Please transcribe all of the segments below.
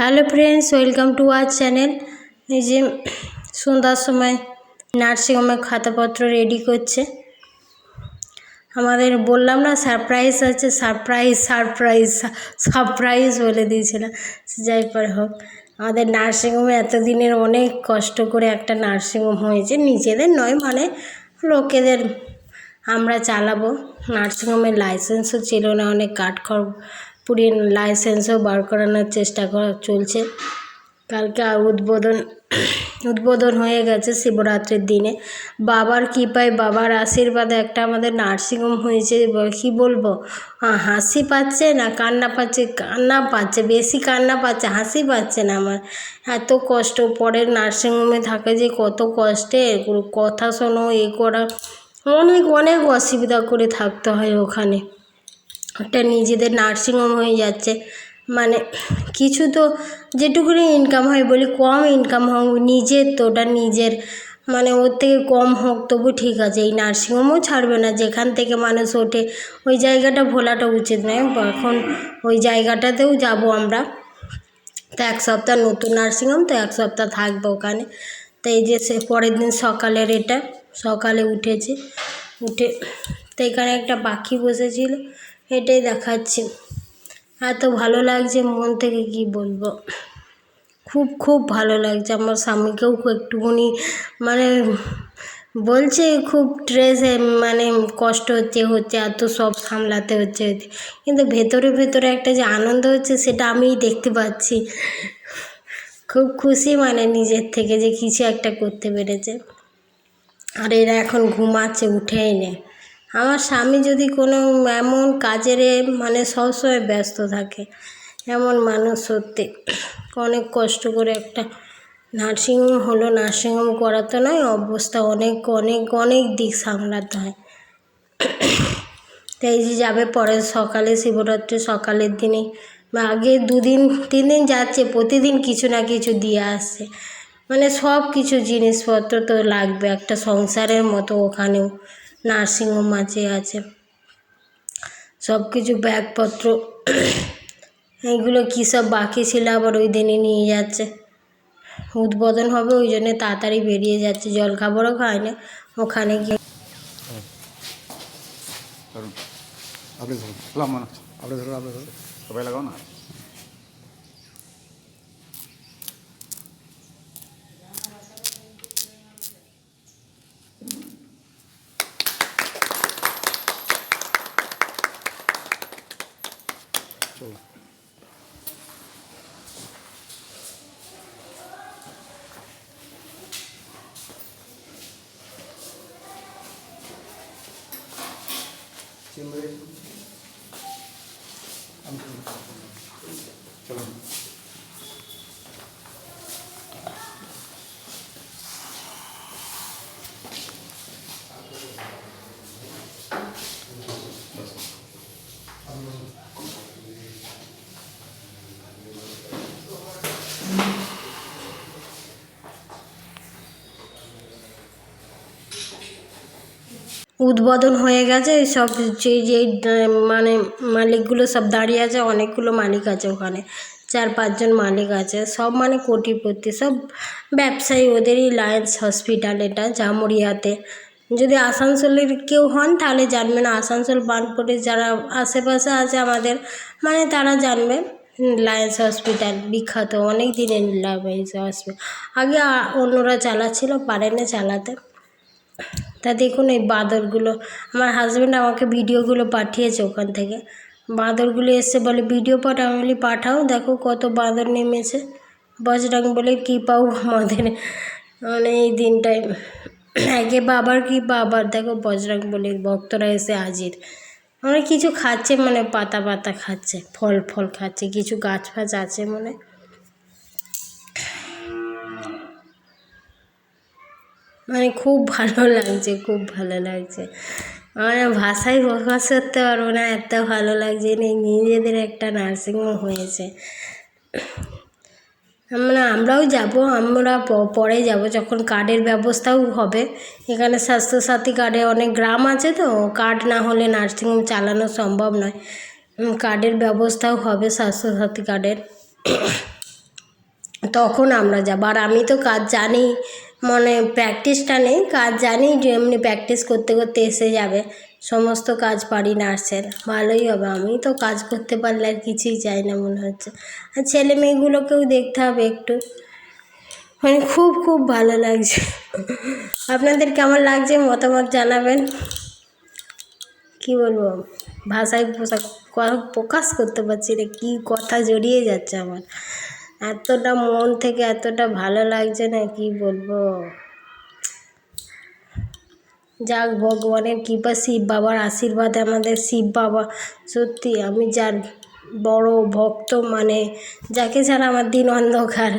Hello friends, welcome to our channel. এই যে সন্ধ্যার সময় নার্সিংহোমে খাতাপত্র রেডি করছে। আমাদের বললাম না, সারপ্রাইজ আছে, সারপ্রাইজ সারপ্রাইজ সারপ্রাইজ বলে দিয়েছিলাম। যাই পর হোক, আমাদের নার্সিংহোমে এতদিনের অনেক কষ্ট করে একটা নার্সিংহোম হয়েছে। নিজেদের নয় মানে লোকেদের আমরা চালাবো। নার্সিংহোমের লাইসেন্সও ছিল না, অনেক কাঠখড় পুড়িয়ে লাইসেন্সও বার করানোর চেষ্টা করা চলছে। কালকে উদ্বোধন উদ্বোধন হয়ে গেছে শিবরাত্রির দিনে। বাবার কৃপায় বাবার আশীর্বাদে একটা আমাদের নার্সিংহোম হয়েছে। কী বলব? হাসি পাচ্ছে না কান্না পাচ্ছে? কান্না পাচ্ছে, বেশি কান্না পাচ্ছে, হাসি পাচ্ছে না আমার। এত কষ্ট, পরের নার্সিংহোমে থাকে যে কত কষ্টে কথা শোনো, এ করা, অনেক অনেক অসুবিধা করে থাকতে হয় ওখানে। একটা নিজেদের নার্সিংহোম হয়ে যাচ্ছে। মানে কিছু তো যেটুকুনি ইনকাম হয় বলি কম ইনকাম হোক, নিজের তো ওটা নিজের। মানে ওর থেকে কম হোক তবু ঠিক আছে, এই নার্সিংহোমও ছাড়বে না। যেখান থেকে মানুষ ওঠে, ওই জায়গাটা ভোলাটা উচিত নয়। এখন ওই জায়গাটাতেও যাব আমরা। তো এক সপ্তাহ নতুন নার্সিংহোম তো এক সপ্তাহ থাকব ওখানে। তো এই যে সে পরের দিন সকালের এটা, সকালে উঠেছে। উঠে তো এখানে একটা পাখি বসেছিল। এটাই দেখাচ্ছি। এত ভালো লাগছে মন থেকে কি বলব? খুব খুব ভালো লাগছে। আমার স্বামীকেও একটুখানি মানে বলছে খুব স্ট্রেসে মানে কষ্ট হচ্ছে হচ্ছে এত সব সামলাতে হচ্ছে। কিন্তু ভেতরে ভেতরে একটা যে আনন্দ হচ্ছে, সেটা আমিই দেখতে পাচ্ছি। খুব খুশি মানে নিজের থেকে যে কিছু একটা করতে পেরেছে। আর এরা এখন ঘুমাচ্ছে, উঠেই নেয় আমার স্বামী যদি কোনো এমন কাজের মানে সবসময় ব্যস্ত থাকে, এমন মানুষ সত্যি অনেক কষ্ট করে একটা নার্সিংহোম হলো নার্সিংহোম করাতে নয়, অবস্থা অনেক অনেক অনেক দিক সামলাতে হয়। তো এই যে যাবে পরে সকালে শিবরাত্রি সকালের দিনে বা আগে দুদিন তিন দিন যাচ্ছে, প্রতিদিন কিছু না কিছু দিয়ে আসছে। মানে সব কিছু জিনিসপত্র তো লাগবে একটা সংসারের মতো ওখানেও। নার্সিংহোম আছে আছে। সব কিছু ব্যাগপত্র এইগুলো কী সব বাকি ছিল আবার ওই দিনে নিয়ে যাচ্ছে। উদ্বোধন হবে ওই জন্যে তাড়াতাড়ি বেরিয়ে যাচ্ছে জল খাবারও খায় না ওখানে গিয়ে। আপনি ধরুন আপনি ধরুন আপনি ধরুন। সবাই লাগাও না। চলো উদ্বোধন হয়ে গেছে, সব যে যে মানে মালিকগুলো সব দাঁড়িয়ে আছে, অনেকগুলো মালিক আছে ওখানে, চার পাঁচজন মালিক আছে, সব মানে কোটিপতি, সব ব্যবসায়ী ওদেরই লায়েন্স হসপিটাল এটা, জামুরিয়াতে। যদি আসানসোলের কেউ হন তাহলে জানবেন, আসানসোল বার্নপুরে যারা আশেপাশে আছে আমাদের মানে তারা জানবে লায়েন্স হসপিটাল বিখ্যাত অনেক দিনের লায়েন্স হসপিটাল আগে অন্যরা চালাচ্ছিল পারেনি চালাতে। তা দেখুন এই বাঁদরগুলো। আমার হাজব্যান্ড আমাকে ভিডিওগুলো পাঠিয়েছে ওখান থেকে। বাঁদরগুলো এসে বলে ভিডিও পাঠাও। আমি বলি, পাঠাও, দেখো কত বাঁদর নেমেছে। বজরং বলে, কী পাও আমাদের? মানে এই দিনটায় আগে বাবার কি বাবার? দেখো বজরং বলির ভক্তরা এসে হাজির। অনেক কিছু খাচ্ছে মানে পাতা পাতা খাচ্ছে, ফল ফল খাচ্ছে, কিছু গাছ ফাছ আছে মানে। মানে খুব ভালো লাগছে, খুব ভালো লাগছে। আমার ভাষায় প্রকাশ করতে পারব না, এত ভালো লাগছে নিজেদের একটা নার্সিংহোম হয়েছে। মানে আমরাও যাব, আমরা পরে যাব, যখন কার্ডের ব্যবস্থাও হবে। এখানে স্বাস্থ্যসাথী কার্ডে অনেক গ্রাম আছে তো কার্ড না হলে নার্সিংহোম চালানো সম্ভব নয়। কার্ডের ব্যবস্থাও হবে স্বাস্থ্যসাথী কার্ডের তখন আমরা যাব, আর আমি তো কাজ জানি মানে প্র্যাকটিসটা নেই, কাজ জানি যে এমনি প্র্যাকটিস করতে করতে এসে যাবে। সমস্ত কাজ পারি নার্সের, ভালোই হবে। আমি তো কাজ করতে পারলে আর কিছুই চাই না মনে হচ্ছে। আর ছেলে মেয়েগুলোকেও দেখতে হবে একটু। মানে খুব খুব ভালো লাগছে। আপনাদের কেমন লাগছে মতামত জানাবেন? কি বলব? ভাষায় পোশাক প্রকাশ করতে পারছি না, কী কথা জড়িয়ে যাচ্ছে আমার। এতটা মন থেকে এতটা ভালো লাগছে না, কি বলব? যাক, ভগবানের কৃপা শিব বাবার আশীর্বাদে আমাদের শিব বাবা, সত্যি আমি যার বড় ভক্ত মানে যাকে ছাড়া আমার দিন অন্ধকার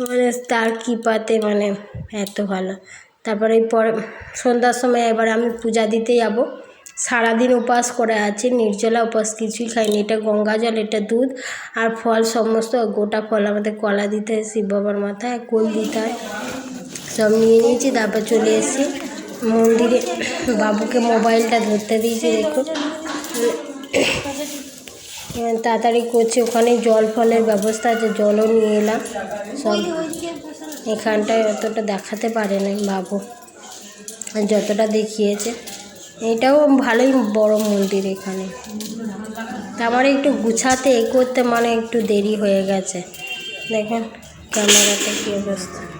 মানে তার কৃপাতে মানে এত ভালো। তারপরে পরে, সন্ধ্যার সময় এবার আমি পূজা দিতে যাব। সারাদিন উপাস করে আছে, নির্জলা উপাস কিছুই খাইনি, এটা গঙ্গা জল, এটা দুধ আর ফল সমস্ত, গোটা ফল আমাদের কলা দিতে হয় শিব বাবার মাথায় কুল দিতে হয়। সব নিয়ে নিয়েছি, তারপর চলে এসেছি। মন্দিরে বাবুকে মোবাইলটা ধরতে দিয়েছি, দেখুন। তাড়াতাড়ি করছি, ওখানে জল ফলের ব্যবস্থা আছে, জলও নিয়ে এলাম। সব এখানটায় অতটা দেখাতে পারে নাই বাবু। যতটা দেখিয়েছে। এটাও ভালোই বড় মন্দির এখানে। তা আমার একটু গুছাতে এ করতে মানে একটু দেরি হয়ে গেছে। দেখেন ক্যামেরাটা কী অবস্থা।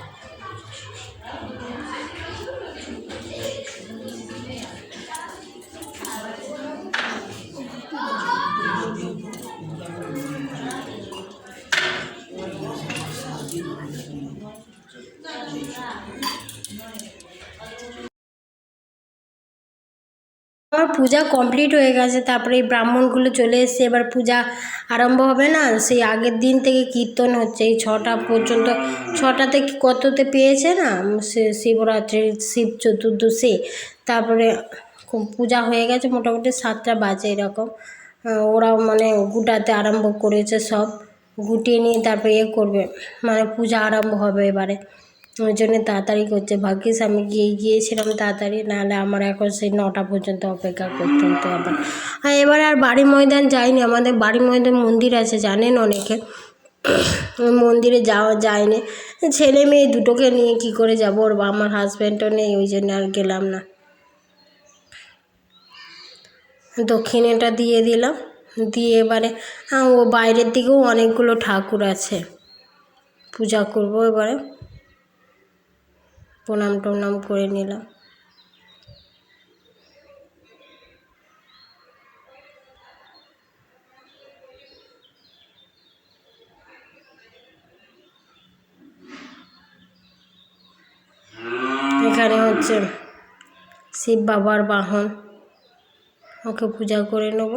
আমার পূজা কমপ্লিট হয়ে গেছে, তারপরে এই ব্রাহ্মণগুলো চলে এসছে। এবার পূজা আরম্ভ হবে না, সেই আগের দিন থেকে কীর্তন হচ্ছে। এই ছটা পর্যন্ত ছটাতে কততে পেয়েছে না? সে শিবরাত্রির শিব চতুর্দশী, তারপরে পূজা হয়ে গেছে, মোটামুটি সাতটা বাজে এরকম। ওরা মানে গুটাতে আরম্ভ করেছে সব। গুটিয়ে নিয়ে তারপরে ইয়ে করবে। মানে পূজা আরম্ভ হবে এবারে। ওই জন্য তাড়াতাড়ি করছে। ভাগ্যিস আমি গিয়ে গিয়েছিলাম তাড়াতাড়ি, নাহলে আমার এখন সেই নটা পর্যন্ত অপেক্ষা করতে হতো আবার। আর এবারে আর বাড়ি ময়দান যাইনি। আমাদের বাড়ি ময়দান মন্দির আছে, জানেন অনেকে। মন্দিরে যাওয়া যায়নি। ছেলে মেয়ে দুটোকে নিয়ে কি করে যাব? ওর আমার হাজব্যান্ডও নেই, ওই জন্য আর গেলাম না। দক্ষিণেটা দিয়ে দিলাম। দিয়ে এবারে ও বাইরের দিকেও অনেকগুলো ঠাকুর আছে। পূজা করব এবারে। প্রণাম টনাম করে নিলাম। এখানে হচ্ছে শিব বাবার বাহন। ওকে পূজা করে নেব।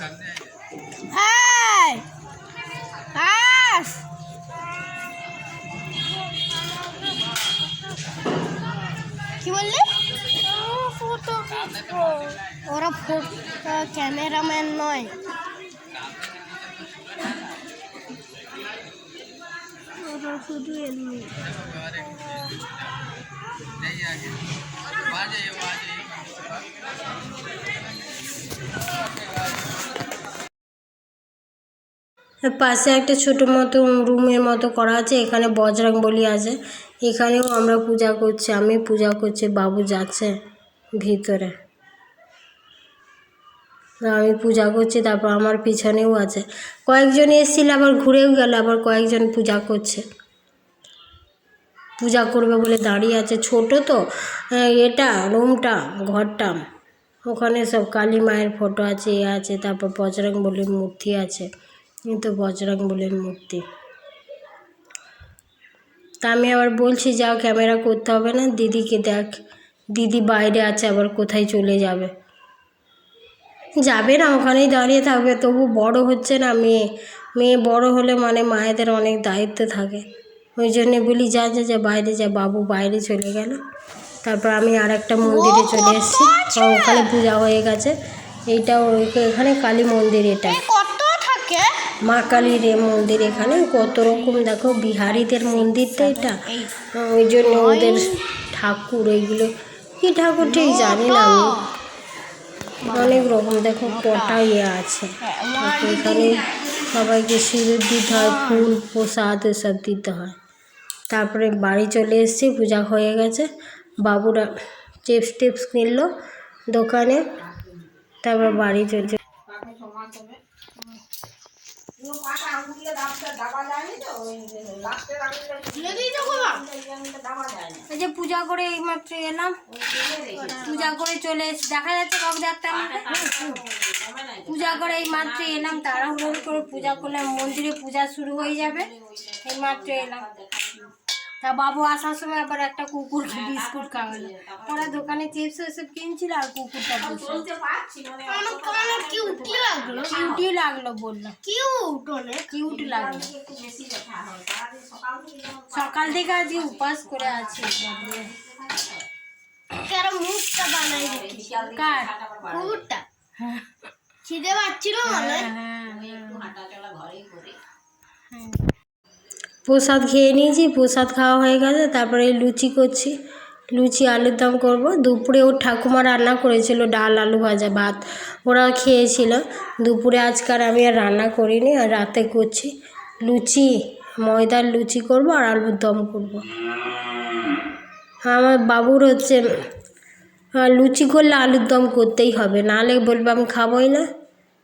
Hey! Ash! কি বললি ফটো ওরা ক্যামেরাম্যান নয় ওরা শুধু এমনি পাশে একটা ছোটো মতো রুমের মতো করা আছে এখানে বজরং বলি আছে। এখানেও আমরা পূজা করছি আমি পূজা করছি বাবু যাচ্ছে ভিতরে। আমি পূজা করছি তারপর আমার পিছনেও আছে। কয়েকজন এসেছিল আবার ঘুরেও গেল আবার কয়েকজন পূজা করছে। পূজা করবে বলে দাঁড়িয়ে আছে। ছোট তো আহ, এটা রুমটা ঘরটা। ওখানে সব কালী মায়ের ফটো আছে এ আছে তারপর বজরং বলির মূর্তি আছে। এই তো বজরং বলির মূর্তি। তা আমি আবার বলছি যাও ক্যামেরা করতে হবে না দিদিকে দেখ দিদি বাইরে আছে আবার কোথায় চলে যাবে। যাবে না ওখানেই দাঁড়িয়ে থাকবে তবু বড় হচ্ছে না মেয়ে। মেয়ে বড় হলে মানে মায়েদের অনেক দায়িত্ব থাকে। ওই জন্যে বলি যা যা যা বাইরে যা বাবু বাইরে চলে গেল। তারপর আমি আর একটা মন্দিরে চলে এসেছি। ওখানে পূজা হয়ে গেছে। এইটা ওই- এখানে কালী মন্দির এটা। থাকে মা কালীর মন্দির এখানে কত রকম দেখো বিহারিদের মন্দির তো এটা। ওই জন্য ওদের ঠাকুর ওইগুলো। কি ঠাকুর ঠিক জানি না আমি। অনেক রকম দেখো কটা ইয়ে আছে। এখানে সবাইকে সিঁদুর দিতে হয় ফুল প্রসাদ এসব দিতে হয়। তারপরে বাড়ি চলে এসেছি পূজা হয়ে গেছে। বাবুরা চিপস টিপস কিনলো দোকানে। তারপর বাড়ি চলে এই যে পূজা করে এইমাত্র এলাম। পূজা করে চলে এসে দেখা যাচ্ছে কবে ডাক্তার আমাকে পূজা করে এই মাত্র এলাম তাড়াহুড়ো করে পূজা করলে মন্দিরে পূজা শুরু হয়ে যাবে। এই মাত্র এলাম। তা বাবু আসার সময় আবার একটা কুকুর বিস্কুট খাওয়ালো ওরা দোকানে চিপস ওসব কিনছিল আর কুকুরটা আমার কিউটি লাগল? কিউটি লাগল বলল। কিউট অনেক কিউট লাগল। সকাল থেকে আজকে উপাস করে আছি। কেন মুখটা বানাই দেখি কার? কুকুরটা? খিদে পাচ্ছিল মানে? প্রসাদ খেয়ে নিয়েছি, প্রসাদ খাওয়া হয়ে গেছে, তারপরে লুচি করছি। লুচি, আলুর দম করব। দুপুরে ওর ঠাকুমা রান্না করেছিল ডাল, আলু ভাজা, ভাত। ওরা খেয়েছিল। দুপুরে আজকাল আমি আর রান্না করিনি, আর রাতে করছি লুচি, ময়দার লুচি করব আর আলুর দম করব। আমার বাবুর হচ্ছে লুচি করলে আলুর দম করতেই হবে, নাহলে বলব আমি খাবোই না।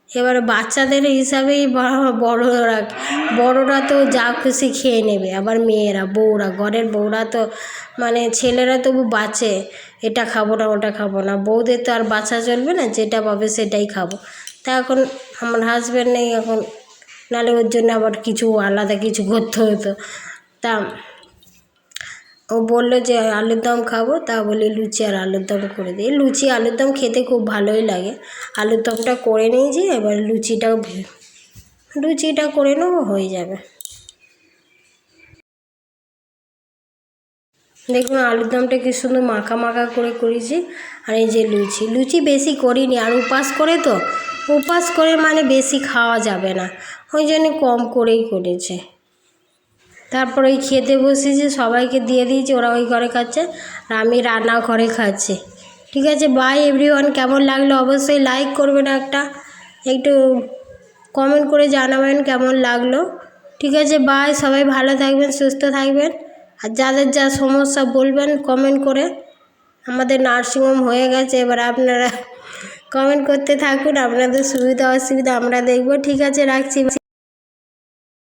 এবারে বাচ্চাদের হিসাবেই বড়রা বড়রা তো যা খুশি খেয়ে নেবে। আবার মেয়েরা, বউরা, ঘরের বউরা তো মানে ছেলেরা তবু বাঁচে। এটা খাব না, ওটা খাব না। বউদের তো আর বাচ্চা চলবে না, যেটা পাবে সেটাই খাব। তা এখন আমার হাজব্যান্ড নেই এখন, নাহলে ওর জন্য আবার কিছু আলাদা কিছু করতে হতো। তা ও বলল যে, আলুর দম খাব? তা বলি, লুচি আর আলুর দম করে দিই। লুচি, আলুর দম খেতে খুব ভালোই লাগে। আলুর দমটা করে নিয়েছি, এবার লুচিটাও লুচিটা করে নেব, হয়ে যাবে। দেখুন, আলুর দমটা কি সুন্দর মাখা মাখা করে করেছি, আর এই যে লুচি। লুচি বেশি করিনি, আর উপাস করে তো? উপাস করে মানে বেশি খাওয়া যাবে না। ওই জন্য কম করেই করেছে। তারপর ওই খেতে বসেছি সবাইকে দিয়ে দিয়েছি, ওরা ওই ঘরে খাচ্ছে আর আমি রান্না ঘরে খাচ্ছি। ঠিক আছে বাই এভরিওয়ান কেমন লাগল অবশ্যই লাইক করবেন একটা। একটু কমেন্ট করে জানাবেন কেমন লাগল। ঠিক আছে বাই সবাই ভালো থাকবেন, সুস্থ থাকবেন। আর যাদের যা সমস্যা বলবেন কমেন্ট করে। আমাদের নার্সিংহোম হয়ে গেছে, এবার আপনারা কমেন্ট করতে থাকুন, আপনাদের সুবিধা অসুবিধা আমরা দেখব। ঠিক আছে, রাখছি।